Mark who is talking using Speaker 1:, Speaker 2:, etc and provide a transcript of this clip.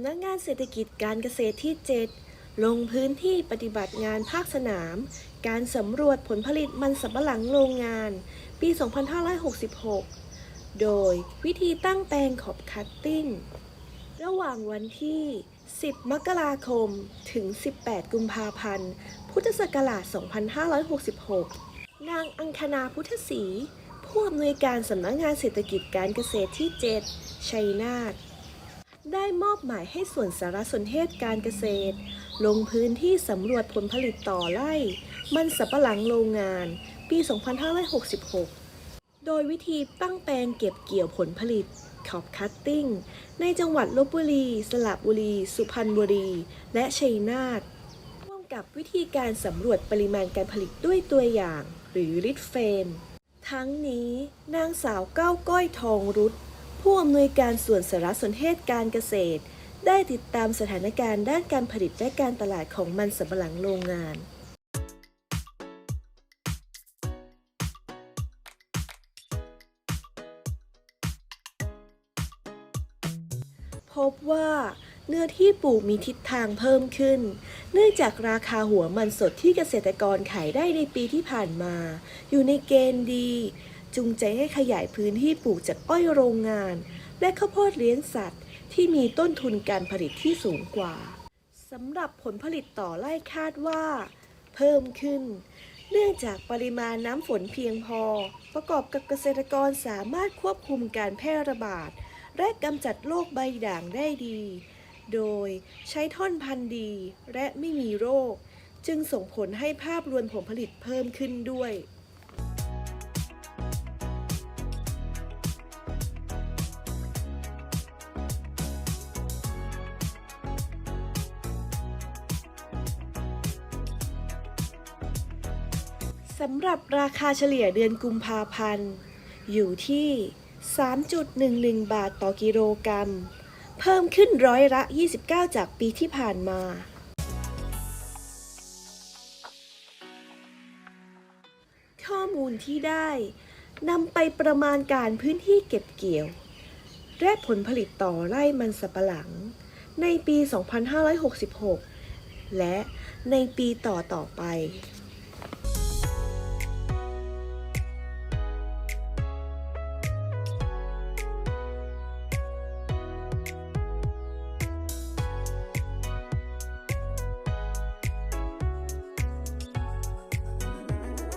Speaker 1: ำนักงานเศรษฐกิจการเกษตรที่ 7 ลงพื้นที่ปฏิบัติงานภาคสนาม การสำรวจผลผลิตมันสำปะหลังโรงงาน ปี 2566 โดยวิธีตั้งแปลงขอบคัตติ้ง ระหว่างวันที่ 10 มกราคม ถึง 18 กุมภาพันธ์ พุทธศักราช 2566 นางอังคณาพุทธศรี ผู้อำนวยการสำนักงานเศรษฐกิจการเกษตรที่ 7 ชัยนาท ได้มอบหมายให้ส่วนสารสนเทศการเกษตร ลงพื้นที่สำรวจผลผลิตต่อไร่ มันสับปะหลังโรงงาน ปี 2566 โดยวิธีตั้งแปลงเก็บเกี่ยวผลผลิตขอบคัตติ้ง ในจังหวัดลบบุรี สระบุรี สุพรรณบุรี และชัยนาทร่วมกับวิธีการสำรวจปริมาณการผลิตด้วยตัวอย่าง หรือริดเฟนทั้งนี้นางสาวก้าวก้อยทองรุต ผู้อำนวยการส่วนสารสนเทศการเกษตร ได้ติดตามสถานการณ์ด้านการผลิตและการตลาดของมันสำปะหลังโรงงานพบว่าเนื้อที่ปลูกมีทิศทางเพิ่มขึ้น เนื่องจากราคาหัวมันสดที่เกษตรกรขายได้ในปีที่ผ่านมา อยู่ในเกณฑ์ดี จูงใจให้ขยายพื้นที่ปลูกจากอ้อยโรงงาน และข้าวโพดเลี้ยงสัตว์ ที่มีต้นทุนการผลิตที่สูงกว่าสำหรับผลผลิตต่อไร่คาดว่า เพิ่มขึ้น เนื่องจากปริมาณน้ำฝนเพียงพอ ประกอบกับเกษตรกรสามารถควบคุมการแพร่ระบาด และกำจัดโรคใบด่างได้ดี โดยใช้ท่อนพันธุ์ดีและไม่มีโรค จึงส่งผลให้ภาพรวมผลผลิตเพิ่มขึ้นด้วย สำหรับราคาเฉลี่ยเดือนกุมภาพันธ์ อยู่ที่ 3.11 บาทต่อกิโลกรัม เพิ่มขึ้นร้อยละ 29 จากปีที่ผ่านมา ข้อมูลที่ได้นำไปประมาณการพื้นที่เก็บเกี่ยว และผลผลิตต่อไร่มันสับปะหลัง ในปี 2566 และในปีต่อต่อๆไป